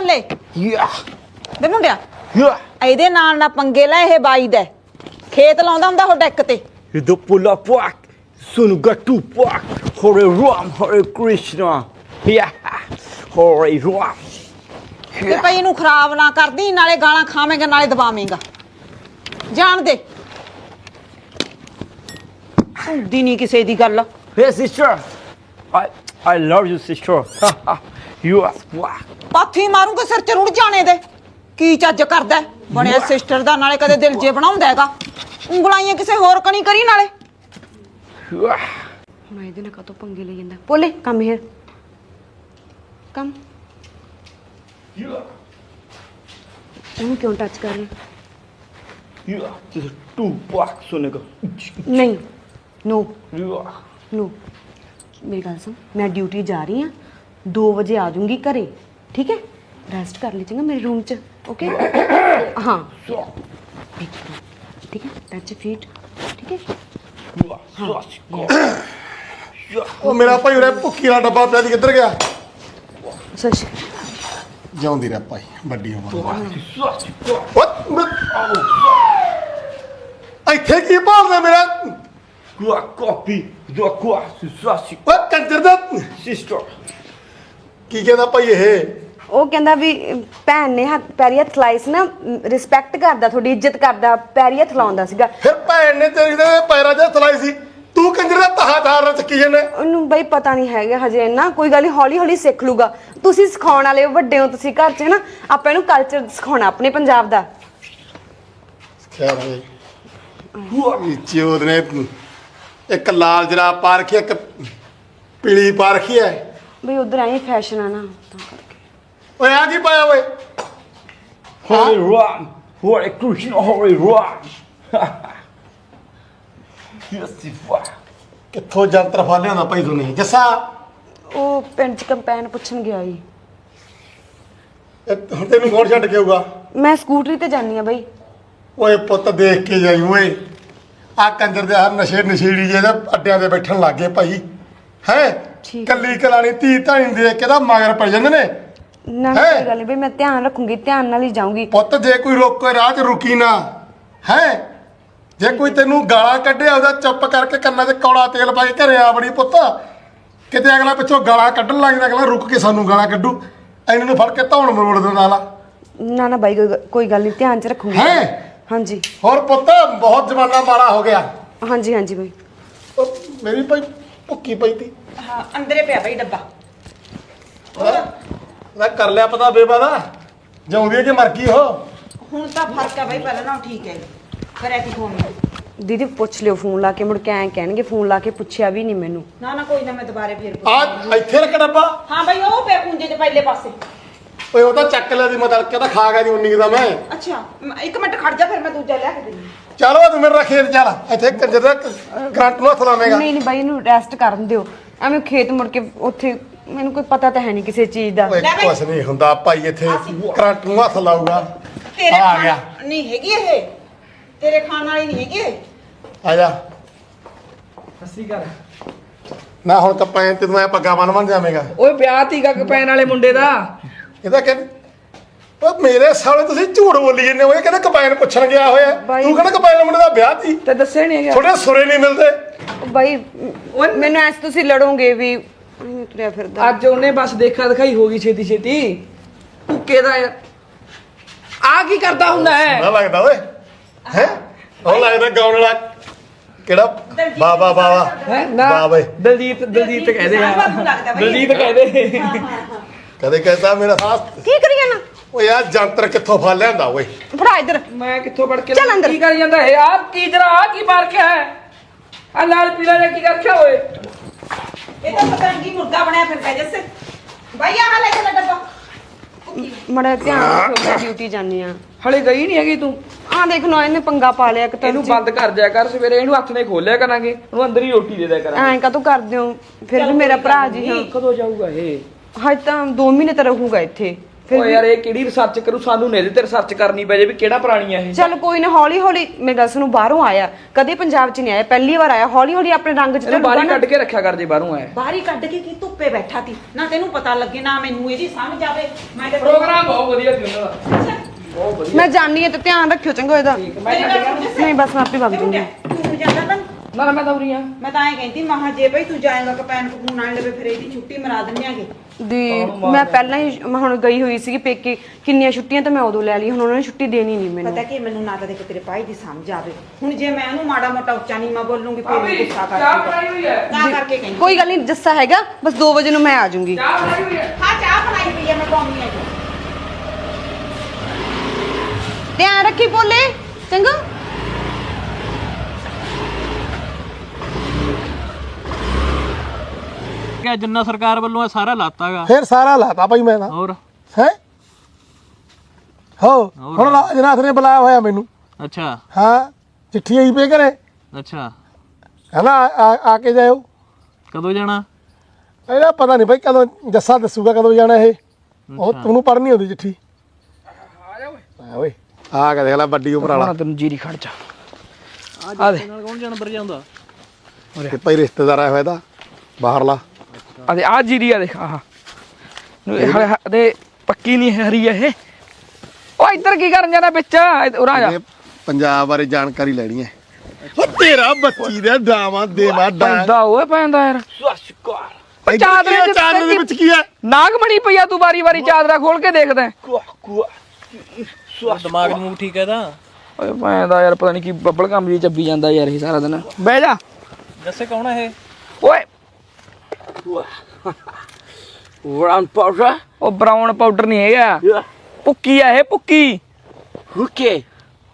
ਭੋਲੇ Yeah. ਵੇ ਮੁੰਡਿਆ Yeah. ਇਹਦੇ ਨਾਲ ਨਾ ਪੰਗੇ ਲੈ ਇਹ ਬਾਈ ਦਾ ਖੇਤ ਲਾਉਂਦਾ ਹੁੰਦਾ ਉਹ ਡੈਕ ਤੇ dopo la Pak sono gatto Pak. Hare Ram, Hare Krishna. Yeah. Hare Ram. ਤੇ ਭਾਈ ਇਹਨੂੰ ਖਰਾਬ ਨਾ ਕਰਦੀ ਨਾਲੇ ਗਾਲਾਂ ਖਾਵੇਂਗਾ ਨਾਲੇ ਦਬਾਵੇਂਗਾ ਜਾਣ ਦੇ ਹੁੰਦੀ ਨਹੀਂ ਕਿਸੇ ਦੀ ਗੱਲ Hey sister. I I love you sister. you are Pak. ਪਾਥੀ ਮਾਰੂੰਗਾ ਸਿਰ ਚ ਰੁੜ ਜਾਣੇ ਦੇ ਕੀ ਚੱਜ ਕਰਦਾ ਹੈ? ਬਣਿਆ ਸਿਸਟਰ ਦਾ ਨਾਲੇ ਕਦੇ ਦਿਲ ਜੇ ਬਣਾਉਂਦਾ ਹੈਗਾ ਉਂਗਲਾਈਆਂ ਕਿਸੇ ਹੋਰ ਕਣੀ ਕਰੀ ਨਾਲੇ. ਹੁਣ ਇਹਦੇ ਨਾਲ ਕਾਤੋਂ ਪੰਗੇ ਲਈ ਜਾਂਦਾ ਬੋਲੇ ਕਮ ਹੇਅਰ ਕਮ. ਉਹਨੂੰ ਕਿਉਂ ਟੱਚ ਕਰ ਰਿਹਾ. This is two Pak sono ਨਹੀਂ ਨੋ Yeah. ਨੋ ਮੇਰੀ ਗੱਲ ਸੁਣ ਮੈਂ ਡਿਊਟੀ ਜਾ ਰਹੀ ਹਾਂ 2 ਵਜੇ ਆ ਜਾਊਂਗੀ ਘਰੇ ਠੀਕ ਹੈ? ਰੈਸਟ ਕਰ ਲਈ ਚੰਗਾ ਮੇਰੇ ਰੂਮ 'ਚ ਓਕੇ ਹਾਂ. ਠੀਕ ਹੈ? ਟੱਚ ਫੀਟ ਠੀਕ ਹੈ. ਉਹ ਮੇਰਾ ਭਾਈ ਉਰੇ ਭੁੱਕੀ ਵਾਲਾ ਡੱਬਾ ਪਿਆ ਦੀ ਕਿੱਧਰ ਗਿਆ? ਸਤਿ ਸ਼੍ਰੀ ਜਿਉਂਦੀ ਰਹਿ ਭਾਈ ਵੱਡੀ ਉਮਰ. ਓਏ ਮੈਂ- ਇੱਥੇ ਕੀ ਭਾਲਦਾ ਮੇਰਾ? Are copy. You are quasi such ਓਏ ਕੰਜਰ ਦਾ sister. ਕੀ ਕਹਿੰਦਾ ਭਾਈ ਇਹ ਉਹ ਕਹਿੰਦਾ ਵੀ ਅਮ, ਭੈਣ ਨੇ ਹੱਥ ਪੈਰੀ ਹੱਥ ਲਾਈ ਸੀ ਨਾ ਰਿਸਪੈਕਟ ਕਰਦਾ ਤੁਹਾਡੀ ਇੱਜ਼ਤ ਕਰਦਾ ਪੈਰੀ ਹੱਥ ਲਾਉਂਦਾ ਸੀਗਾ ਫਿਰ ਭੈਣ ਨੇ ਤੇਰੀ ਦੇ ਪੈਰਾਂ 'ਚ ਤਲਾਈ ਸੀ ਤੂੰ ਕੰਜਰ ਦਾ ਤਹਾ ਤਾਰ ਚੱਕੀ ਜੰਨੇ ਉਹਨੂੰ ਬਈ ਪਤਾ ਨਹੀਂ ਹੈਗਾ ਹਜੇ ਇੰਨਾ ਕੋਈ ਗੱਲ ਹੌਲੀ ਹੌਲੀ ਸਿੱਖ ਲੂਗਾ ਤੁਸੀਂ ਸਿਖਾਉਣ ਵਾਲੇ ਹੋ, ਵੱਡੇ ਹੋ ਤੁਸੀਂ ਘਰ 'ਚ ਨਾ ਆਪਾਂ ਇਹਨੂੰ ਕਲਚਰ ਸਿਖਾਉਣਾ ਆਪਣੇ ਪੰਜਾਬ ਦਾ ਖਿਆ ਭਾਈ You are ਨੀਚੇ ਉਹਨੇ ਇੱਕ ਲਾਲ ਜਰਾਬ ਪਾ ਰੱਖੀ ਇੱਕ ਪੀਲੀ ਪਾ ਰੱਖੀ ਹੈ ਬਈ ਉਧਰ ਆਏ ਫੈਸ਼ਨ ਆ ਨਾ ਤਾਂ ਕਰਕੇ ਓਏ ਆ ਕੀ ਪਾਇਆ ਓਏ Hare Ram. Hare Krishna. Hare Ram. yes, Sifa. ਕਿੱਥੋਂ ਜੰਤਰ ਫਾ ਲਿਆਂਦਾ ਭਾਈ ਤੂੰ ਨਹੀਂ ਜੱਸਾ ਉਹ ਪਿੰਡ 'ਚ ਕੰਪੈਨ ਪੁੱਛਣ ਗਿਆ ਜੀ ਇਹ ਹੁਣ ਤੈਨੂੰ ਕੌਣ ਛੱਡ ਕੇ ਆਊਗਾ ਮੈਂ ਸਕੂਟਰੀ ਤੇ ਜਾਨੀ ਆ ਬਈ ਓਏ ਪੁੱਤ ਦੇਖ ਕੇ ਜਾਈ ਓਏ ਆ ਕੰਜਰ ਦੇ ਹਰ ਨਸ਼ੇ ਨਸ਼ੀੜੀ ਜੇ ਦਾ ਅੱਡਿਆਂ ਤੇ ਬੈਠਣ ਲੱਗ ਗਏ ਭਾਈ। ਹੈ? ਠੀਕ। ਕੱਲੀ ਕਲਾਣੀ ਧੀ ਧਾਣੀ ਦੇਖ ਕੇ ਤਾਂ ਮਗਰ ਪੈ ਜਾਂਦੇ ਨੇ। ਨਾ? ਕੋਈ ਗੱਲ ਨਹੀਂ ਬਈ ਮੈਂ ਧਿਆਨ ਰੱਖੂੰਗੀ ਧਿਆਨ ਨਾਲ ਹੀ ਜਾਊਂਗੀ। ਪੁੱਤ ਜੇ ਕੋਈ ਰੋਕੇ ਰਾਹ 'ਚ ਰੁਕੀ ਨਾ ਹੈ? ਜੇ ਕੋਈ ਤੈਨੂੰ ਗਾਲਾਂ ਕੱਢਿਆ ਉਹਦਾ ਚੁੱਪ ਕਰਕੇ ਕੰਨਾਂ 'ਚ ਕੌੜਾ ਤੇਲ ਪਾ ਕੇ ਘਰੇ ਆ ਬੜੀ ਪੁੱਤ। ਕਿਤੇ ਅਗਲਾ ਪਿੱਛੋਂ ਗਾਲਾਂ ਕੱਢਣ ਲੱਗ ਜਾਂਦਾ ਅਗਲਾ ਰੁਕ ਕੇ ਸਾਨੂੰ ਗਾਲਾਂ ਕੱਢੂ। ਇਹਨਾਂ ਨੂੰ ਫੜ ਕੇ ਧੌਣ ਮਰੋੜ ਦਿੰਦਾ ਆਲਾ ਨਾ ਨਾ ਬਾਈ ਕੋਈ- ਕੋਈ ਗੱਲ ਨਹੀਂ ਧਿਆਨ 'ਚ ਰੱਖੂੰਗੀ। ਹੈਂ? ਹਾਂਜੀ। ਹੋਰ ਪੁੱਤ ਬਹੁਤ ਜ਼ਮਾਨਾ ਮਾੜਾ ਹੋ ਗਿਆ। ਹਾਂਜੀ ਹਾਂਜੀ ਬਈ। ਉਹ ਮੇਰੀ ਭਾਈ ਭੁੱਕੀ ਪਈ ਤੀ। ਹਾਂ ਅੰਦਰੇ ਪਿਆ ਬਈ ਡੱਬਾ। ਮੈਂ ਕਰ ਲਿਆ ਪਤਾ ਬੇਬਾ ਦਾ। ਜਿਉਂਦੀ ਹੈ ਕਿ ਮਰ ਗਈ ਉਹ। ਹੁਣ ਤਾਂ ਫ਼ਰਕ ਹੈ ਬਈ ਪਹਿਲਾਂ ਨਾਲੋਂ ਠੀਕ ਹੈ। ਕਰਿਆ ਕੀ ਫੋਨ ਦੀਦੀ ਪੁੱਛ ਲਿਓ ਫੋਨ ਲਾ ਕੇ ਮੁੜ ਕੇ ਐਂ ਕਹਿਣਗੇ ਫੋਨ ਲਾ ਕੇ ਪੁੱਛਿਆ ਵੀ ਨਹੀਂ ਮੈਨੂੰ। ਨਾ ਨਾ ਕੋਈ ਨਾ ਮੈਂ ਦੁਬਾਰੇ ਫੇਰ ਆ ਇੱਥੇ ਰੱਖ ਡੱਬਾ। ਹਾਂ ਬਈ ਉਹ ਪਿਆ ਪੁੰਜੇ ਦੇ ਪਹਿਲੇ ਪਾਸੇ। ਓਏ ਉਹ ਤਾਂ ਚੱਕ ਲਿਆ ਦੀ ਮੈਂ ਤੜਕੇ ਤਾਂ ਖਾ ਗਿਆ ਦੀ ਉਨੀ ਕੁ ਦਾ ਮੈਂ। ਅੱਛਾ ਮ- ਇੱਕ ਮਿੰਟ ਖੜ ਜਾ ਫਿਰ ਮੈਂ ਦੂਜਾ ਲਿਆ ਕੇ ਦਿੰਦੀ। ਚਲੋ ਤੂੰ ਮੇਰੇ ਖੇਤ ਚੱਲ। ਇੱਥੇ ਕੰਜਰ ਦਾ ਕਰੰਟ ਨੂੰ ਹੱਥ ਲਾਵੇਂਗਾ। ਨਹੀਂ ਨਹੀਂ ਬਾਈ ਇਹਨੂੰ ਰੈਸਟ ਕਰਨ ਦਿਓ। ਐਵੇਂ ਖੇਤ ਮੁੜ ਕੇ ਉੱਥੇ ਮੈਨੂੰ ਕੋਈ ਪਤਾ ਤਾਂ ਹੈ ਨਹੀਂ ਕਿਸੇ ਚੀਜ਼ ਦਾ। ਓਏ ਲੈ ਬਈ। ਕੁਛ ਨਹੀਂ ਹੁੰਦਾ ਭਾਈ ਇੱਥੇ ਕਰੰਟ ਨੂੰ ਹੱਥ ਲਾਊਗਾ। ਤੇਰੇ ਆ ਖਾਣ- ਗਿਆ। ਨਹੀਂ ਹੈਗੀ ਇਹ। ਤੇਰੇ ਖਾਣ ਵਾਲੀ ਨਹੀਂ ਹੈਗੀ ਇਹ। ਆ ਜਾ। ਨਾ ਹੁਣ ਕਪੈਨ ਤੇ ਮੈਂ ਪੱਗਾ ਬੰਨ ਬੰਨ ਜਾਵੇਂਗਾ। ਓਏ ਵਿਆਹ ਤੀਗਾ ਕਪੈਨ ਵਾਲੇ ਮੁੰਡੇ ਦਾ। ਇਹਦਾ ਕਹਿੰਦੇ ਓ ਮੇਰੇ ਸਾਲੇ ਤੁਸੀਂ ਝੂਠ ਬੋਲੀ ਜਾਂਦੇ ਹੋ ਇਹ ਕਹਿੰਦੇ ਕਪੈਨ ਪੁੱਛਣ ਗਿਆ ਹੋਇਆ ਬਾਈ। ਤੂੰ ਕਹਿੰਦਾ ਕਪੈਨ ਮੁੰਡੇ ਦਾ ਵਿਆਹ ਸੀ। ਤੇ ਦੱਸਿਆ ਨਹੀਂ ਹੈਗਾ। ਥੋੜੇ ਸੁਰੇ ਨਹੀਂ ਮਿਲਦੇ। ਬਾਈ ਮ- ਮੈਨੂੰ ਐਸ ਤੁਸੀਂ ਲੜੋਗੇ ਵੀ ਤੁਰਿਆ ਫਿਰਦਾ। ਅੱਜ ਉਹਨੇ ਬਸ ਦੇਖਾ ਦਿਖਾਈ ਹੋ ਗਈ ਛੇਤੀ ਛੇਤੀ। ਭੁੱਕੇ ਦਾ ਯਾਰ ਆ ਕੀ ਕਰਦਾ ਹੁੰਦਾ ਹੈ? ਨਾ ਲੱਗਦਾ ਓਏ। ਹੈ? ਉਹ ਲੱਗਦਾ ਗਾਉਣ ਵਾਲਾ। ਕਿਹੜਾ? ਬਾਬਾ ਬਾਬਾ ਹੈ? ਨਾ ਵਾਹ ਬਈ। ਦਲਜੀਤ ਦਲਜੀਤ ਕਹਦੇ ਆ। ਦਲਜੀਤ ਕਹਦੇ। ਕਦੇ ਕਹਿੰਦਾ ਮੇਰਾ ਸਾਥ ਕੀ ਕਰੀ ਜਾਣਾ ਓਏ ਆ ਜੰਤਰ ਕਿੱਥੋਂ ਫੜ ਲਿਆਂਦਾ ਓਏ? ਫੜਾ ਇੱਧਰ। ਮੈਂ ਕਿੱਥੋਂ ਪੜ ਕੇ ਚੱਲ ਅੰਦਰ। ਕੀ ਕਰੀ ਜਾਂਦਾ ਹੈ ਆ ਕੀ ਜਰਾ ਆ ਕੀ ਮਾਰ ਕੇ ਹੈ ਆ ਲਾਲ ਪੀਲਾ ਜਿਹਾ ਕੀ ਰੱਖਿਆ ਓਏ? ਇਹ ਤਾਂ ਪਤੰਗੀ ਮੁਰਗਾ ਬਣਿਆ ਫਿਰਦਾ ਜੱਸੇ ਬਾਈ ਆਹ ਲੈ ਕੇ ਡੱਬਾ। ਮੜਾ ਧਿਆਨ ਰੱਖੋ ਮੈਂ ਡਿਊਟੀ ਜਾਨੀ ਆ ਹਲੇ ਗਈ ਨਹੀਂ ਹੈਗੀ ਤੂੰ? ਆਹ ਦੇਖ ਲੋ ਇਹਨੇ ਪੰਗਾ ਪਾ ਲਿਆ ਇੱਕ ਤਾਂ ਇਹਨੂੰ ਬੰਦ ਕਰ ਦਿਆ ਕਰ ਸਵੇਰੇ ਇਹਨੂੰ ਹੱਥ ਨੇ ਖੋਲਿਆ ਕਰਾਂਗੇ। ਉਹਨੂੰ ਅੰਦਰ ਹੀ ਰੋਟੀ ਦੇ ਦਿਆ ਕਰਾਂਗੇ। ਐਂ ਕਾਤੋਂ ਕਰਦੇ ਹੋ? ਫਿਰ ਵੀ ਮੇਰਾ ਭਰਾ ਜੀ ਹਾਂ। ਕਦੋਂ ਜਾਊਗਾ ਇਹ। ਹਜੇ ਤਾਂ 2 ਮਹੀਨੇ ਤਾਂ ਰਹੂਗਾ ਇੱਥੇ। ਓਏ ਯਾਰ ਇਹ ਕਿਹੜੀ ਰਿਸਰਚ ਕਰੂ? ਸਾਨੂੰ ਨੇ ਤੇ ਰਿਸਰਚ ਕਰਨੀ ਪੈ ਜੇ ਵੀ ਕਿਹੜਾ ਪ੍ਰਾਣੀ ਆ ਇਹ। ਚਲ ਕੋਈ ਨਾ ਹੌਲੀ ਹੌਲੀ ਮੇਰੇ ਦੱਸ ਨੂੰ ਬਾਹਰੋਂ ਆਇਆ। ਕਦੇ ਪੰਜਾਬ 'ਚ ਨਹੀਂ ਆਇਆ ਪਹਿਲੀ ਵਾਰ ਆਇਆ। ਹੌਲੀ ਹੌਲੀ ਆਪਣੇ ਰੰਗ 'ਚ ਇਹਨੂੰ ਨਾ। ਕੱਢ ਕੇ ਰੱਖਿਆ ਕਰ ਜੇ ਬਾਹਰੋਂ ਆਇਆ। ਬਾਹਰੀ ਕੱਢ ਕੇ ਕੀ ਧੁੱਪੇ ਬੈਠਾ ਤੀ? ਨਾ ਤੈਨੂੰ ਪਤਾ ਲੱਗੇ ਨਾ ਮੈਨੂੰ ਇਹਦੀ ਸਮਝ ਆਵੇ। ਮੈਂ ਤੇ ਪ੍ਰੋਗਰਾਮ ਬਹੁਤ ਵਧੀਆ ਸੀ ਉਹਨਾਂ ਦਾ। ਬਹੁਤ ਵਧੀਆ। ਮੈਂ ਜਾਣੀ ਹੈ ਤੇ ਧਿਆਨ ਰੱਖਿਓ ਚੰਗਾ ਇਹਦਾ। ਮੈਂ। ਨਹੀਂ ਬਸ ਮੈਂ ਆਪੇ ਵਗ ਜੂੰਗੀ ਤੂੰ ਜਾਂਦਾ ਤਾਂ ਨਾ ਨਾ ਮੈਂ ਤਾਂ ਉਰੀ ਆ। ਮੈਂ ਤਾਂ ਐਂ ਕਹਿੰਦੀ ਮਹਾ ਜੇ ਬਈ ਤੂੰ ਜਾਏਗਾ ਕਪੈਨ ਕਪੂਨ ਨਾਲ ਲਵੇ ਫਿਰ ਇਹਦੀ ਛੁੱਟੀ ਮਰਾ ਦਿੰਦੇ ਆਗੇ। ਦੀ ਮੈਂ ਪਹਿਲਾਂ ਹੀ ਮੈਂ ਹੁਣ ਗਈ ਹੋਈ ਸੀਗੀ ਪੇਕੇ ਕਿੰਨੀਆਂ ਛੁੱਟੀਆਂ ਤਾਂ ਮੈਂ ਉਦੋਂ ਲੈ ਲਈ ਹੁਣ ਉਹਨਾਂ ਨੇ ਛੁੱਟੀ ਦੇਣੀ ਨਹੀਂ ਮੈਨੂੰ। ਪਤਾ ਕਿ ਮੈਨੂੰ ਨਾ ਤਾਂ ਦੇਖ ਤੇਰੇ ਭਾਈ ਦੀ ਸਮਝ ਆਵੇ। ਹੁਣ ਜੇ ਮੈਂ ਉਹਨੂੰ ਮਾੜਾ ਮੋਟਾ ਉੱਚਾ ਨਹੀਂ ਮੈਂ ਬੋਲੂੰਗੀ ਫਿਰ ਭਾਬੀ ਉਹ ਗੁੱਸਾ ਕਰ ਚਾਹ ਬਣਾਈ ਹੋਈ ਹੈ। ਤਾਂ ਕਰਕੇ ਕਹਿੰਦੀ। ਕੋਈ ਗੱਲ ਨਹੀਂ ਜੱਸਾ ਹੈਗਾ ਬਸ 2 ਵਜੇ ਨੂੰ ਮੈਂ ਆ ਜਾਊਂਗੀ। ਚਾਹ ਬਣਾਈ ਹੋਈ ਹੈ। ਹਾਂ ਚਾਹ ਬਣਾਈ ਪਈ ਆ ਮੈਂ ਪਾਉਣੀ ਆ ਜੀ ਧਿਆਨ ਰੱਖੀ ਬੋਲੇ ਚੰਗਾ। ਕਿ ਜਿੰਨਾ ਸਰਕਾਰ ਵੱਲੋਂ ਇਹ ਸਾਰਾ ਲਾਤਾਗਾ। ਫਿਰ ਸਾਰਾ ਲਾਤਾ ਭਾਈ ਮੈਂ ਤਾਂ। ਹੋਰ? ਹੈ? ਹੋ ਹੁਣ ਰਾਜਨਾਥ ਨੇ ਬੁਲਾਇਆ ਹੋਇਆ ਮੈਨੂੰ। ਅੱਛਾ। ਹਾਂ ਚਿੱਠੀ ਆਈ ਪਈ ਘਰੇ। ਅੱਛਾ। ਕਹਿੰਦਾ ਆ- ਆ- ਆ ਕੇ ਜਾਇਓ। ਕਦੋਂ ਜਾਣਾ? ਇਹਦਾ ਪਤਾ ਨਹੀਂ ਭਾਈ ਕਦੋਂ ਜੱਸਾ ਦੱਸੂਗਾ ਕਦੋਂ ਜਾਣਾ ਇਹ। ਉਹ ਤੁਹਾਨੂੰ ਪੜ੍ਹਨੀ ਆਉਂਦੀ ਚਿੱਠੀ। ਆ ਓਏ। ਆ ਕੇ ਦੇਖ ਲੈ ਵੱਡੀ ਉਮਰ ਵਾਲਾ। ਤੈਨੂੰ ਜੀਰੀ ਖੜ ਜਾ। ਆ ਦੇ। ਨਾਲ ਕੌਣ ਜਾਨਵਰ ਜਾਂਦਾ ਤੇ ਭਾਈ ਰਿਸ਼ਤੇਦਾਰ ਆਇਆ ਹੋਇਆ ਇਹਦਾ। ਬਾਹਰਲਾ। ਆ ਦੇ ਆ ਜੀਰੀ ਆ ਦੇਖ ਆਹ ਦੇ ਪੱਕੀ ਨਹੀਂ ਹਰੀ ਆ ਇਹ ਓ ਇੱਧਰ ਕੀ ਕਰਨ ਜਾਣਾ ਵਿੱਚ ਉਰਾ ਜਾ ਪੰਜਾਬ ਬਾਰੇ ਜਾਣਕਾਰੀ ਲੈਣੀ ਹੈ ਉਹ ਤੇਰਾ ਬੱਚੀ ਦਾ ਡਾਵਾ ਦੇਵਾ ਡਾਂ ਪੈਂਦਾ ਓਏ ਪੈਂਦਾ ਯਾਰ ਚਾਦਰੇ ਚ ਚਾਦਰ ਦੇ ਵਿੱਚ ਕੀ ਹੈ ਨਾਗਮਣੀ ਪਈਆ ਤੂੰ ਵਾਰੀ ਵਾਰੀ ਚਾਦਰਾ ਖੋਲ ਕੇ ਦੇਖਦਾ ਹੈ। ਦਿਮਾਗ ਨੂੰ ਠੀਕ ਹੈ ਤਾਂ ਓਏ ਪੈਂਦਾ ਯਾਰ ਪਤਾ ਨਹੀਂ ਕੀ ਬੱਬਲ ਕੰਮ ਜੀ ਚੱਬੀ ਜਾਂਦਾ ਯਾਰ ਇਹ ਸਾਰਾ ਦਿਨ ਬਹਿ ਜਾ ਦੱਸੇ ਕੌਣ ਹੈ ਇਹ ਓਏ Brown powder? ਉਹ ਬਰਾਊਨ ਪਾਊਡਰ ਨਹੀਂ ਹੈਗਾ. ਪੁੱਕੀ ਆ ਇਹ ਪੁੱਕੀ Hookie.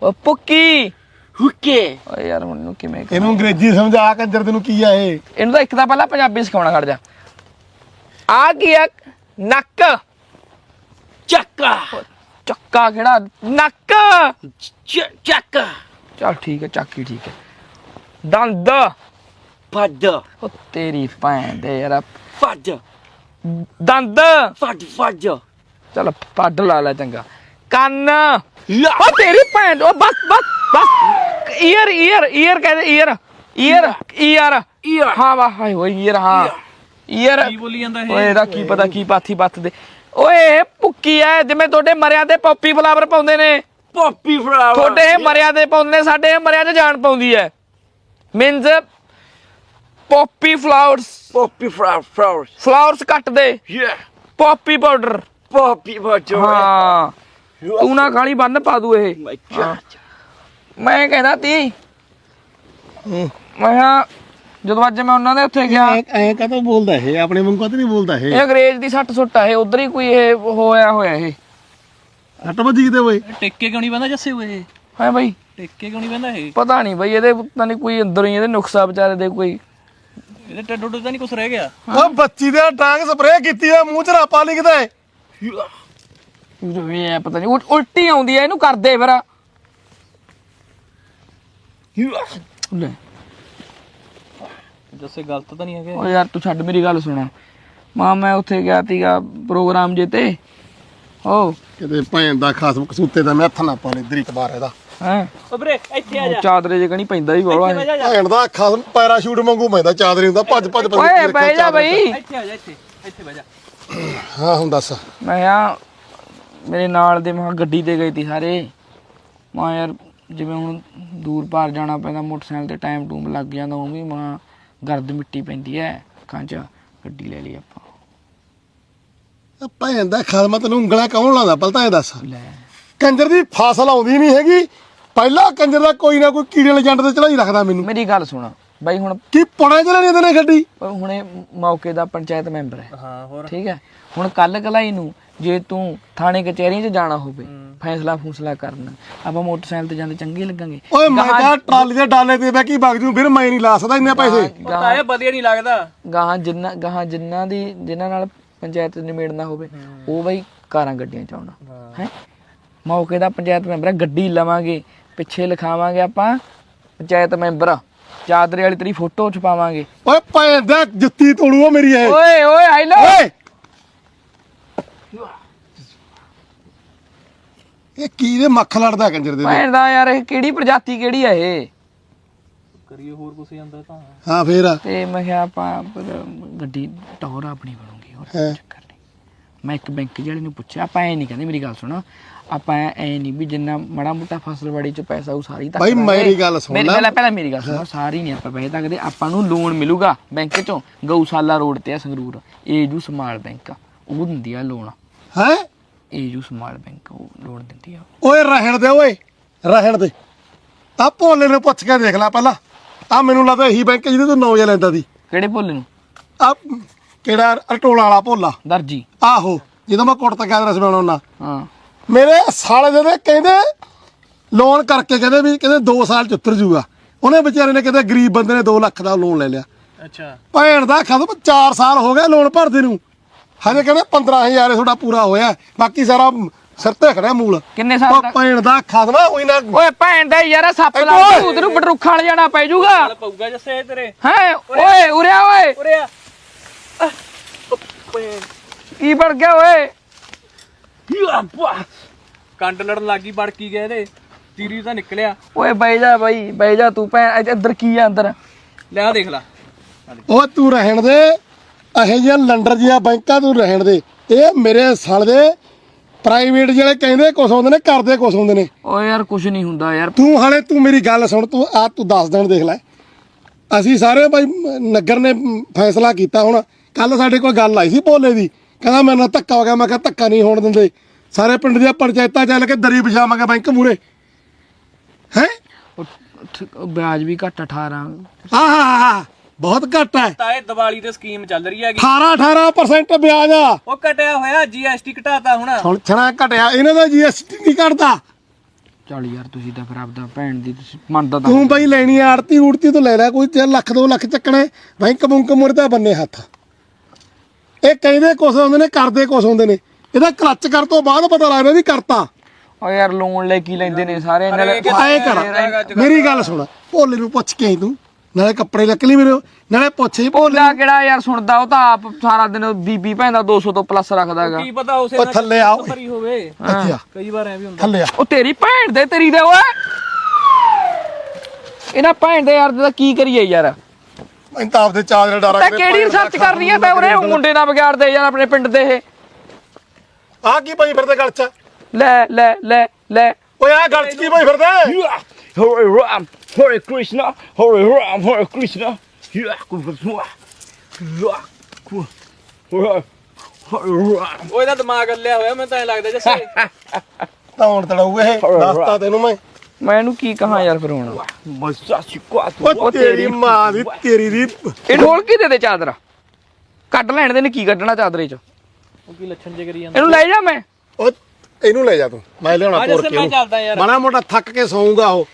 ਉਹ ਪੁੱਕੀ Hookie. ਓਏ ਯਾਰ ਮੈਨੂੰ ਕਿਵੇਂ? ਇਹਨੂੰ ਅੰਗਰੇਜ਼ੀ ਸਮਝਾ ਕੰਜਰ ਤੈਨੂੰ ਕੀ ਆ ਇਹ ਇਹਨੂੰ ਤਾਂ ਇੱਕ ਤਾਂ ਪਹਿਲਾਂ ਪੰਜਾਬੀ ਸਿਖਾਉਣਾ ਖੜ ਜਾ ਆ ਕੀ ਆ ਨੱਕ Chaka. ਚੱਕਾ ਕਿਹੜਾ ਨੱਕ chaka. ਚਲ ਠੀਕ ਹੈ ਚੱਕੀ ਠੀਕ ਹੈ ਦੰਦ Pada. ਉਹ ਤੇਰੀ ਭੈਣ ਦੇ ਯਾਰ Fada. ਦੰਦ Fada. Fada. ਚਲ ਪੱਡ ਲਾ ਲੈ ਚੰਗਾ ਕੰਨ. ਉਹ ਤੇਰੀ ਭੈਣ ਉਹ ਬਸ ਬਸ ਬਸ ਈਅਰ ਈਅਰ ਈਅਰ ਕਹਿੰਦੇ ਈਅਰ ਈਅਰ ਈਅਰ. ਹਾਂ ਵਾਹ ਹਾਏ ਓਏ ਈਅਰ ਹਾਂ ਈਅਰ ਕੀ ਬੋਲੀ ਜਾਂਦਾ ਓਏ ਇਹ ਇਹਦਾ ਕੀ ਪਤਾ ਕੀ ਪਾਥੀ ਬੱਤ ਦੇ ਓਏ ਇਹ ਭੁੱਕੀ ਐ ਜਿਵੇਂ ਤੁਹਾਡੇ ਮਰਿਆਂ ਤੇ ਪੌਪੀ ਫਲਾਵਰ ਪਾਉਂਦੇ ਨੇ Poppy flower. ਤੁਹਾਡੇ ਮਰਿਆਂ ਤੇ ਪਾਉਂਦੇ ਨੇ ਸਾਡੇ ਇਹ ਮਰਿਆਂ 'ਚ ਜਾਨ ਪਾਉਂਦੀ ਐ means poppy flowers flower. Flowers. Flowers ਕੱਟ ਦੇ। Yeah. Poppy powder Poppy powder. ਹਾਂ। ਤੂੰ ਨਾ ਖਾਲੀ ਬੰਨ ਪਾ ਦੂ ਇਹ. ਮੈਂ ਕਹਿੰਦਾ ਤੀ। ਮੈਂ ਜਦੋਂ ਅੱਜ ਮੈਂ ਉਹਨਾਂ ਦੇ ਉੱਥੇ ਗਿਆ। ਐ ਕਦੋਂ ਬੋਲਦਾ ਇਹ? ਆਪਣੇ ਵਾਂਗੂ ਕਦੋਂ ਨਹੀਂ ਬੋਲਦਾ ਇਹ? ਇਹ ਅੰਗਰੇਜ਼ ਦੀ ਸੱਟ ਸੁੱਟ ਆ ਇਹ। ਉਧਰ ਹੀ ਕੋਈ ਇਹ ਹੋਇਆ ਹੋਇਆ ਇਹ। ਹੱਟ ਵੱਜੀ ਕਿਤੇ ਓਏ? ਟਿੱਕੇ ਕਿਉਂ ਨਹੀਂ ਬੰਦਾ ਜੱਸੇ ਹੋਏ ਹੈ ਬਈ? ਟਿੱਕੇ ਕਿਉਂ ਨਹੀਂ ਬੰਦਾ ਇਹ? ਪਤਾ ਨਹੀਂ ਬਈ ਇਹਦੇ ਪਤਾ ਨਹੀਂ ਕੋਈ ਅੰਦਰ ਹੀ ਇਹਦੇ ਨੁਕਸਾ ਵਿਚਾਰੇ ਦੇ ਕੋਈ ਇਹਦੇ ਟੱਡ ਉੱਡ ਤਾਂ ਨਹੀਂ ਕੁਛ ਰਹਿ ਗਿਆ। ਉਹ ਬੱਚੀ ਦੇ ਟਾਂਗ ਸਪਰੇਅ ਕੀਤੀ ਆ ਮੂੰਹ ਚ ਰਾਪਾ ਲਿਖਦਾ ਹੈ ਇਹ ਪਤਾ ਨਹੀਂ ਉਲ- ਉਲਟੀ ਆਉਂਦੀ ਐ ਇਹਨੂੰ ਕਰਦੇ ਫਿਰ। ਲੈ। ਜੱਸੇ ਗਲਤ ਤਾਂ ਨਹੀਂ ਹੈਗੇ। ਓ ਯਾਰ ਤੂੰ ਛੱਡ ਮੇਰੀ ਗੱਲ ਸੁਣਾ। ਮਾਂ ਮੈਂ ਉੱਥੇ ਗਿਆ ਤੀਗਾ ਪ੍ਰੋਗਰਾਮ ਜੇ ਤੇ। ਓ। ਕਿਤੇ ਭੈਣ ਦਾ ਖਾਸ ਕਸੂਤੇ ਦਾ ਮੈਂ ਹੱਥ ਨਾ ਪਾਲੇ ਦਰੀ ਕਬਾਰ ਇਹਦਾ। ਹੈ? ਓ ਵੀਰੇ ਇੱਥੇ ਆ ਜਾ। ਚਾਦਰੇ ਜੇ ਕਣੀ ਪੈਂਦਾ ਹੀ ਬੋਲਾ ਇੱਥੇ ਬਹਿ ਜਾ। ਭੈਣ ਦਾ ਖਾਸ ਪੈਰਾਸ਼ੂਟ ਵਾਂਗੂ ਪੈਂਦਾ ਚਾਦਰੇ ਹੁੰਦਾ ਭੱਜ ਭੱਜ ਪਤਾ ਨੀ ਓਏ ਕੀ ਬਹਿ ਰੱਖਿਆ ਜਾ ਚਾਦਰੇ ਬਈ। ਇੱਥੇ ਆ ਜਾ ਇੱਥੇ ਇੱਥੇ ਬਹਿ ਜਾ ਚ। ਹਾਂ ਹੁਣ ਦੱਸ। ਮੈਂ ਆ ਮੇਰੇ ਨਾਲ ਦੇ ਮੈਂ ਗੱਡੀ ਤੇ ਗਏ ਤੀ ਸਾਰੇ। ਮੈਂ ਯਾਰ ਜਿਵੇਂ ਹੁਣ ਦੂਰ ਪਾਰ ਜਾਣਾ ਪੈਂਦਾ ਮੋਟਰਸਾਈਕਲ ਤੇ ਟਾਈਮ ਟੂਮ ਲੱਗ ਜਾਂਦਾ ਉਹ ਵੀ ਮਾਂ ਗਰਦ ਮਿੱਟੀ ਪੈਂਦੀ ਐ ਕਾਂਚ ਗੱਡੀ ਲੈ ਲਈ ਆਪਾਂ। ਭੈਣ ਦਾ ਖਾਸ ਮੈਂ ਤੈਨੂੰ ਉਂਗਲਾਂ ਕੌਣ ਲਾਉਂਦਾ ਪਹਿਲਾਂ ਤਾਂ ਇਹ ਦੱਸ। ਲੈ। ਕੰਜਰ ਦੀ ਫਸਲ ਆਉਂਦੀ ਨਹੀਂ ਹੈਗੀ ਪਹਿਲਾਂ ਕੰਜਰ ਦਾ ਕੋਈ ਨਾ ਕੋਈ ਕੀੜੇ ਲਜੰਡ ਤੇ ਚੜਾਈ ਰੱਖਦਾ ਮੈਨੂੰ। ਮੇਰੀ ਗੱਲ ਸੁਣ। ਬਾਈ ਹੁਣ ਕੀ ਪੁਣੇ ਚ ਲੈਣੀ ਇਹਨੇ ਗੱਡੀ ਹੁਣੇ ਮੌਕੇ ਦਾ ਪੰਚਾਇਤ ਮੈਂਬਰ ਹੈ। ਹਾਂ ਹੋਰ? ਠੀਕ ਹੈ। ਹੁਣ ਕੱਲ ਕਲਾਈ ਨੂੰ ਜੇ ਤੂੰ ਥਾਣੇ ਕਚਹਿਰੀਆਂ 'ਚ ਜਾਣਾ ਹੋਵੇ ਫੈਸਲਾ ਫੂਸਲਾ ਕਰਨਾ। ਆਪਾਂ ਮੋਟਰਸਾਈਕਲ ਤੇ ਜਾਂਦੇ ਚੰਗੇ ਲੱਗਾਂਗੇ। ਓਏ ਮੈਂ ਤਾਂ ਟਰਾਲੀ ਦੇ ਡਾਲੇ ਤੇ ਬਹਿ ਕੇ ਵਗ ਜੂ ਫਿਰ ਮੈਂ ਨਹੀਂ ਲਾ ਸਕਦਾ ਇੰਨੇ ਪੈਸੇ। ਪਤਾ ਇਹ ਵਧੀਆ ਨਹੀਂ ਲੱਗਦਾ। ਗਾਹਾਂ ਜਿੰਨਾ ਗਾਹਾਂ ਜਿੰਨਾਂ ਦੀ ਜਿਨ੍ਹਾਂ ਨਾਲ ਪੰਚਾਇਤ ਨਿਮੇੜਨਾ ਹੋਵੇ ਉਹ ਬਈ ਕਾਰਾਂ ਗੱਡੀਆਂ ਚ ਆਉਣਾ। ਹੈ। ਮੌਕੇ ਦਾ ਪੰਚਾਇਤ ਮੈਂਬਰ ਗੱਡੀ ਲਵਾਂਗੇ। ਪਿੱਛੇ ਲਿਖਾਵਾਂਗੇ ਆਪਾਂ ਪੰਚਾਇਤ ਮੈਂਬਰ। ਚਾਦਰੇ ਵਾਲੀ ਤੇਰੀ ਫੋਟੋ ਛਪਾਵਾਂਗੇ ਓਏ ਭੈਣ ਦਾ ਜੁੱਤੀ ਤੋੜੂ ਉਹ ਮੇਰੀ ਇਹ। ਓਏ ਓਏ ਆਈ ਲੋ ਓਏ। ਇਹ ਕੀ ਦੇ ਮੱਖ ਲੜਦਾ ਕੰਜਰ ਦੇ ਭੈਣ ਦਾ ਯਾਰ ਇਹ ਕਿਹੜੀ ਪ੍ਰਜਾਤੀ ਕਿਹੜੀ ਆ ਇਹ? ਕਰੀਏ ਹੋਰ ਕੁਛ ਜਾਂਦਾ ਤਾਂ। ਹਾਂ ਫੇਰ। ਤੇ ਮੈਂ ਕਿਹਾ ਆਪਾਂ ਪਰ ਗੱਡੀ ਟੌਰ ਆਪਣੀ ਬਣੂਗੀ ਹੋਰ ਹੈਂ। ਚੱਕਰ ਮੈਂ ਇੱਕ ਬੈਂਕ ਵਾਲੇ ਨੂੰ ਪੁੱਛਿਆ ਆਪਾਂ ਐ ਨਹੀਂ ਕਹਿੰਦੇ ਮੇਰੀ ਗੱਲ ਸੁਣੋ। ਆਪਾਂ ਐ ਨਹੀਂ ਵੀ ਜਿੰਨਾ ਮੜਾ ਮੋਟਾ ਫਸਲਵਾੜੀ ਚ ਪੈਸਾ ਉਹ ਸਾਰੀ ਤੱਕ ਬਾਈ, ਮੇਰੀ ਗੱਲ ਸੁਣ ਮੇਰੀ ਲੈ। ਪਹਿਲਾਂ ਪਹਿਲਾਂ ਮੇਰੀ ਗੱਲ ਸੁਣੋ ਸਾਰੀ ਨਹੀਂ ਆਪਾਂ ਪੈਸੇ ਤੱਕਦੇ। ਆਪਾਂ ਨੂੰ ਲੋਨ ਮਿਲੂਗਾ ਬੈਂਕ ਚੋਂ ਗਊਸ਼ਾਲਾ ਰੋਡ ਤੇ ਆ ਸੰਗਰੂਰ। ਏਜੂ ਸਮਾਲ ਬੈਂਕ ਉਹ ਦਿੰਦੀ ਆ ਲੋਨ ਹੈ? ਏਜੂ ਸਮਾਲ ਬੈਂਕ ਉਹ ਲੋਨ ਦਿੰਦੀ ਆ। ਓਏ ਰਹਿਣ ਦੇ ਓਏ ਰਹਿਣ ਦੇ। ਆ ਭੋਲੇ ਨੂੰ ਪੁੱਛ ਕੇ ਦੇਖ ਲੈ ਪਹਿਲਾਂ। ਆ ਮੈਨੂੰ ਲੱਗਦਾ ਇਹੀ ਬੈਂਕ ਜਿਹਦੇ ਤੋਂ 9000 ਲੈਂਦਾ ਸੀ। ਕਿਹੜੇ ਭੋਲੇ ਨੂੰ? ਆ ਕਿਹੜਾ ਅਟੋਲਾ ਵਾਲਾ ਭੋਲਾ? ਦਰਜੀ। ਆਹੋ ਜਦੋਂ ਮੈਂ ਕੁੜਤਾ ਕੈਮਰਾ ਸਮਾਉਣਾ ਹੁੰਦਾ। ਹਾਂ। ਮੇਰੇ ਸਾਲੇ ਦੇ ਦੇ ਕਹਿੰਦੇ ਲੋਨ ਕਰਕੇ ਕਹਿੰਦੇ ਵੀ ਕਹਿੰਦੇ 2 ਸਾਲ ਚ ਉਤਰ ਜੂਗਾ। ਉਹਨੇ ਵਿਚਾਰੇ ਨੇ ਕਹਿੰਦੇ ਗਰੀਬ ਬੰਦੇ ਨੇ 2 ਲੱਖ ਦਾ ਲੋਨ ਲੈ ਲਿਆ। ਅੱਛਾ। ਭੈਣ ਦਾ ਖਤਮ 4 ਸਾਲ ਹੋ ਗਏ ਲੋਨ ਭਰਦੇ ਨੂੰ। ਹਜੇ ਕਹਿੰਦੇ 15000 ਤੁਹਾਡਾ ਪੂਰਾ ਹੋਇਆ। ਬਾਕੀ ਸਾਰਾ ਸਿਰ ਤੇ ਖੜਿਆ ਮੂਲ। ਕਿੰਨੇ ਸਾਲ ਦਾ ਭੈਣ ਦਾ ਖਤਮ ਹੋਈ ਨਾ ਓਏ ਭੈਣ ਦਾ ਯਾਰ ਸੱਪ ਲੱਗ ਓਏ। ਉਧਰ ਬਟਰੁੱਖਾਂ ਵਾਲੇ ਜਾਣਾ ਪੈ ਜਾਊਗਾ ਚੱਲ ਪਊਗਾ ਜੱਸੇ ਤੇਰੇ। ਹੈ ਓਏ ਉਰੇ ਆ। ਓਏ ਉਰੇ ਆ ਆਹ, ਉਹ ਭੈਣ, ਕੀ ਬਣ ਗਿਆ ਓਏ? ਕੰਡ ਲੜਨ ਲੱਗੀ ਬੜ ਕੀ ਗਏ ਇਹਦੇ? ਤੀਰੀ ਤਾਂ ਨਿਕਲਿਆ। ਓਏ ਬਹਿ ਜਾ ਬਾਈ ਬਹਿ ਜਾ ਤੂੰ ਭੈਣ ਇੱਥੇ ਅੰਦਰ ਕੀ ਆ ਅੰਦਰ? ਲੈ ਆ ਦੇਖ ਲੈ। ਉਹ ਤੂੰ ਰਹਿਣ ਦੇ। ਇਹੋ ਜਿਹੀਆਂ ਲੰਡਰ ਜੀਆਂ ਬੈਂਕਾਂ ਤੂੰ ਰਹਿਣ ਦੇ। ਇਹ ਮੇਰੇ ਸਾਲ ਦੇ ਪ੍ਰਾਈਵੇਟ ਜਿਹੜੇ ਕਹਿੰਦੇ ਕੁਛ ਹੁੰਦੇ ਨੇ ਕਰਦੇ ਕੁਛ ਹੁੰਦੇ ਨੇ। ਓਏ ਯਾਰ ਕੁਝ ਨਹੀਂ ਹੁੰਦਾ ਯਾਰ। ਤੂੰ ਹਾਲੇ ਤੂੰ ਮੇਰੀ ਗੱਲ ਸੁਣ ਤੂੰ ਆ ਤੂੰ ਦੱਸ ਦੇਣ ਦੇਖ ਲੈ। ਅਸੀਂ ਸਾਰੇ ਭਾਈ ਮ, ਨਗਰ ਨੇ ਫੈਸਲਾ ਕੀਤਾ ਹੁਣ। ਕੱਲ ਸਾਡੇ ਕੋਲ ਗੱਲ ਆਈ ਸੀ ਭੋਲੇ ਦੀ। ਕਹਿੰਦਾ ਮੇਰੇ ਨਾਲ ਧੱਕਾ ਹੋ ਗਿਆ। ਮੈਂ ਕਿਹਾ ਧੱਕਾ ਨਹੀਂ ਹੋਣ ਦਿੰਦੇ। ਸਾਰੇ ਪਿੰਡ ਦੀਆਂ ਪੰਚਾਇਤਾਂ ਚੱਲ ਕੇ ਦਰੀ ਵਿਛਾਵਾਂਗੇ ਬੈਂਕ ਮੂਰੇ ਹੈ? ਵਿਆਜ ਵੀ ਘੱਟ 18 ਆਹ ਬਹੁਤ ਘੱਟ ਹੈ। ਤਾਂ ਇਹ ਦੀਵਾਲੀ ਤੇ ਸਕੀਮ ਚੱਲ ਰਹੀ ਹੈਗੀ। 18 18% ਵਿਆਜ ਆ। ਉਹ ਕਟਿਆ ਹੋਇਆ ਜੀਐਸਟੀ ਘਟਾਤਾ ਹੁਣ। ਹੁਣ ਛਣਾ ਘਟਿਆ। ਇਹਨਾਂ ਦਾ ਜੀਐਸਟੀ ਨਹੀਂ ਕੱਢਦਾ ਚੱਲ ਯਾਰ ਤੁਸੀਂ ਤਾਂ ਫਿਰ ਆਪਦਾ ਭੈਣ ਦੀ ਤੁਸੀਂ ਮੰਨਦਾ ਤਾਂ ਤੂੰ ਬਈ ਲੈਣੀ ਆੜਤੀ ਉੜਤੀ ਤੋਂ ਲੈ ਲੈ। ਕੋਈ ਤੇ ਲੱਖ 2 ਲੱਖ ਚੱਕਣੇ। ਬੈਂਕ ਬੁੰਕ ਮੁਰਦਾ ਬੰਨੇ ਹੱਥ। ਇਹ ਕਹਿੰਦੇ ਕੁਛ ਹੁੰਦੇ ਨੇ ਕਰਦੇ ਕੁਛ ਹੁੰਦੇ ਨੇ। ਇਹਦਾ ਕਲੱਚ ਕਰ ਤੋਂ ਬਾਅਦ ਪਤਾ ਲੱਗਦਾ ਵੀ ਕਰਤਾ। ਓ ਯਾਰ ਲੋਨ ਲੈ ਕੀ ਲੈਂਦੇ ਨੇ ਸਾਰੇ ਇਹਨਾਂ ਦੇ ਆਏ ਕਰ ਮੇਰੀ ਗੱਲ ਸੁਣ ਭੋਲੇ ਨੂੰ ਪੁੱਛ ਕੇ ਆਈ ਤੂੰ ਨਾਲੇ ਕੱਪੜੇ ਲੱਕ ਲਈ ਮੇਰੇ ਨਾਲੇ ਪੁੱਛ ਹੀ ਭੋਲੇ ਭੋਲਾ ਕਿਹੜਾ ਯਾਰ ਸੁਣਦਾ ਉਹ ਤਾਂ ਆਪ ਸਾਰਾ ਦਿਨ ਬੀਬੀ ਭੈਣ ਦਾ 200 ਤੋਂ ਪਲੱਸ ਰੱਖਦਾਗਾ ਕੀ ਪਤਾ ਉਸੇ ਉਹ ਨਾਲ ਥੱਲੇ ਆਓ। ਭਰੀ ਹੋਵੇ। ਇੱਥੇ ਆ। ਕਈ ਵਾਰ ਐ ਵੀ ਹੁੰਦਾ। ਥੱਲੇ ਆ। ਉਹ ਤੇਰੀ ਭੈਣ ਦੇ ਤੇਰੀ ਦੇ ਓਏ। ਇਹਨਾਂ ਭੈਣ ਦੇ ਯਾਰ ਦਾ ਕੀ ਕਰੀਏ ਯਾਰ? ਮੈਂ ਤਾਂ ਆਪਦੇ ਚਾਰ ਨਾਲ ਡਰਾ ਤਾਂ ਕਿਹੜੀ ਰਿਸਰਚ ਕਰ ਰਹੀ ਹੈ ਤਾਂ ਉਰੇ ਉਹ ਮੁੰਡੇ ਨਾਲ ਵਿਗਾੜਦੇ ਯਾਰ ਆਪਣੇ ਪਿੰਡ ਦੇ ਇਹ। ਆ ਕੀ ਪਈ ਫਿਰਦੇ ਗਲ ਚ? ਲੈ ਲੈ ਲੈ ਲੈ। ਓਏ ਆ ਗਲ ਚ ਕੀ ਪਈ ਫਿਰਦੇ? Hare Ram, Hare Krishna, Hare Ram, Hare Krishna. Yeah, Hare Hare Ram. ਉਹ ਇਹਦਾ ਦਿਮਾਗ ਹੱਲਿਆ ਹੋਇਆ ਮੈਨੂੰ ਤਾਂ ਐ ਲੱਗਦਾ ਜੱਸੇ ਤਾਂ ਹੁਣ ਤੜਾਊ ਇਹ। ਦੱਸਤਾ ਤੈਨੂੰ ਮੈਂ। ਮੈਂ ਇਹਨੂੰ ਕੀ ਕਹਾਂ ਯਾਰ ਫਿਰ ਹੁਣ? Masashi quatro. ਓ ਤੇਰੀ ਮਾਂ ਦੀ ਤੇਰੀ ਦੀ ਇਹ ਢੋਲਕੀ ਦੇ ਦੇ ਚਾਦਰ? ਕੱਢ ਲੈਣ ਦੇ ਨੇ ਕੀ ਕੱਢਣਾ ਚਾਦਰੇ ਚ? ਉਹ ਕੀ ਲੱਛਣ ਜੇ ਕਰੀ ਜਾਂਦਾ? ਇਹਨੂੰ ਲੈ ਜਾ ਮੈਂ। ਓ ਇਹਨੂੰ ਲੈ ਜਾ ਤੂੰ। ਮੈਂ ਲਿਆਉਣਾ ਤੋਰ ਕੇ ਮੈਂ ਉਹਨੂੰ ਚੱਲਦਾ ਯਾਰ। ਮਾੜਾ ਮੋਟਾ ਥੱਕ ਕੇ ਸੌਂਗਾ ਉਹ।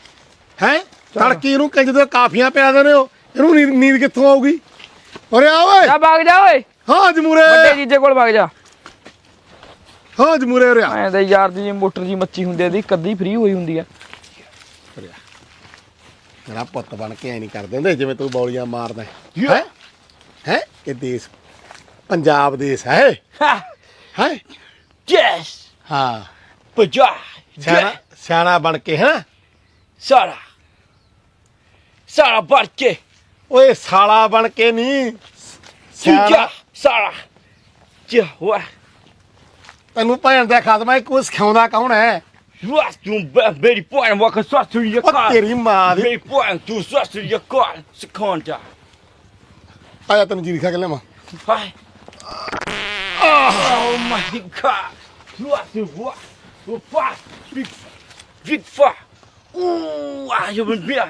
ਹੈ? ਤੜਕੀ ਇਹਨੂੰ ਕੰਜ ਦੇ ਕਾਫੀਆਂ ਪਿਆ ਦੇਣੇ ਹੋ ਇਹਨੂੰ ਨੀਂਦ ਕਿੱਥੋਂ ਆਊਗੀ? ਓਰੇ ਆ ਓਏ। ਜਾ ਭਾਗ ਜਾ ਓਏ। ਹਾਂ ਜਮੂਰੇ ਵੱਡੇ ਜੀਜੇ ਕੋਲ ਭਾਗ ਜਾ। ਹਾਂ ਜਮੂਰੇ ਓਰੇ ਆ। ਐਂ ਤੇ ਯਾਰ ਦੀ ਜੀ ਮੋਟਰ ਜੀ ਮੱਚੀ ਹੁੰਦੀ ਆ ਦੀ ਕੱਦੀ ਫ੍ਰੀ ਹੋਈ ਹੁੰਦੀ ਆ। ਮੇਰਾ ਪੁੱਤ ਬਣ ਕੇ ਐ ਨਹੀਂ ਕਰਦੇ ਹੁੰਦੇ ਜਿਵੇਂ ਤੂੰ ਬੌਲੀਆਂ ਮਾਰਦਾ ਹੈ ਹੈ ਇਹ ਦੇਸ਼ ਪੰਜਾਬ ਦੇਸ਼ ਹੈ! ਹੈ Yes! ਹਾਂ Baja! ਸਿਆਣਾ ਸਿਆਣਾ ਬਣ ਕੇ ਹੈ Sara! Sara Barke! ਓਏ ਸਾਲਾ ਬਣ ਕੇ ਨਹੀਂ ਸਿਆਣਾ! Ja, what? ਤੈਨੂੰ ਭੈਣ ਦਾ ਖਾਤਮਾ ਕੋਈ ਸਿਖਾਉਂਦਾ ਕੌਣ ਹੈ Здравствуй, бери поем, вака сосу якар. Потери мари. Бери поем, ту сосу якар. Секунда. А я там дири хагалема. Хай. Oh my god. Здравствуй, вот. Вот, биг, биг фа. Ууу, а я бы бил.